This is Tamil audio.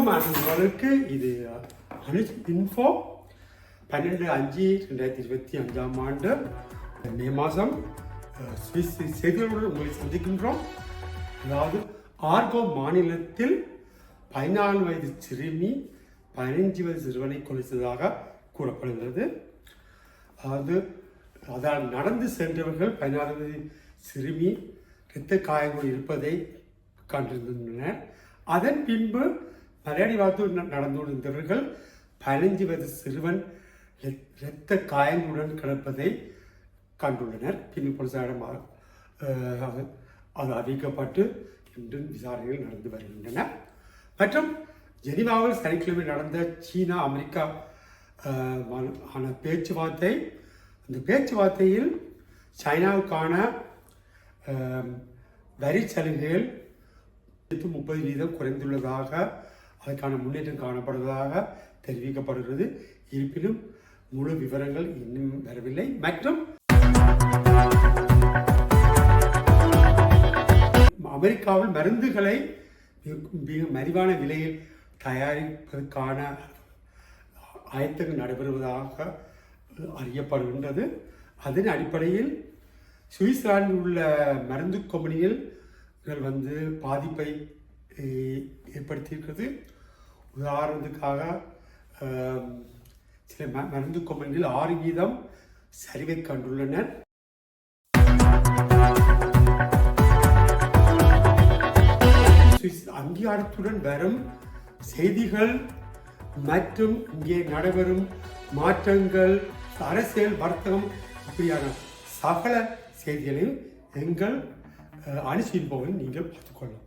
உங்களுக்கு இது அனுஜ் இன்ஃபோ பன்னெண்டு அஞ்சு ரெண்டாயிரத்தி இருபத்தி அஞ்சாம் ஆண்டு மே மாதம் சுவிஸ் செய்திகளுடன் உங்களை சந்திக்கின்றோம். அதாவது ஆர்கோ மாநிலத்தில் பதினாலு வயது சிறுமி பதினஞ்சு வயது சிறுவனை கொலைத்ததாக கூறப்படுகிறது. அதாவது அதால் நடந்து சென்றவர்கள் பதினாறு வயது சிறுமி இரத்த காயங்கள் இருப்பதை கண்டிருந்தனர். அதன் பின்பு மலையாளி வாத்து நடந்து கொண்டிருந்தவர்கள் பதினைஞ்சு வயது சிறுவன் இரத்த காயங்களுடன் கிடப்பதை கண்டுள்ளனர். பின் போலீசாரிடம் அது அறிவிக்கப்பட்டு இன்றும் விசாரணைகள் நடந்து வருகின்றன. மற்றும் ஜெனிவாவில் சனிக்கிழமை நடந்த சீனா அமெரிக்கா ஆன பேச்சுவார்த்தை அந்த பேச்சுவார்த்தையில் சைனாவுக்கான வரி சலுகைகள் முப்பது வீதம் குறைந்துள்ளதாக அதற்கான முன்னேற்றம் காணப்படுவதாக தெரிவிக்கப்படுகிறது. இருப்பினும் முழு விவரங்கள் இன்னும் வரவில்லை. மற்றும் அமெரிக்காவில் மருந்துகளை மிக- மலிவான விலையில் தயாரிப்பதற்கான ஆயத்தங்கள் நடைபெறுவதாக அறியப்படுகின்றது. அதன் அடிப்படையில் சுவிட்சர்லாந்தில் உள்ள மருந்து கம்பெனிகள் வந்து பாதிப்பை ஏற்படுத்தியிருக்கிறது. உதாரணத்துக்காக சில ம- மருந்து கொம்பன்கள் ஆறு வீதம் சரிவை கண்டுள்ளனர் சுவிஸ் அங்கீகாரத்துடன் வரும் செய்திகள் மற்றும் இங்கே நடைபெறும் மாற்றங்கள் அரசியல் வர்த்தகம் இப்படியான சகல செய்திகளையும் எங்கள் அனுசியின் போவதை நீங்கள் பார்த்துக்கொள்ளலாம்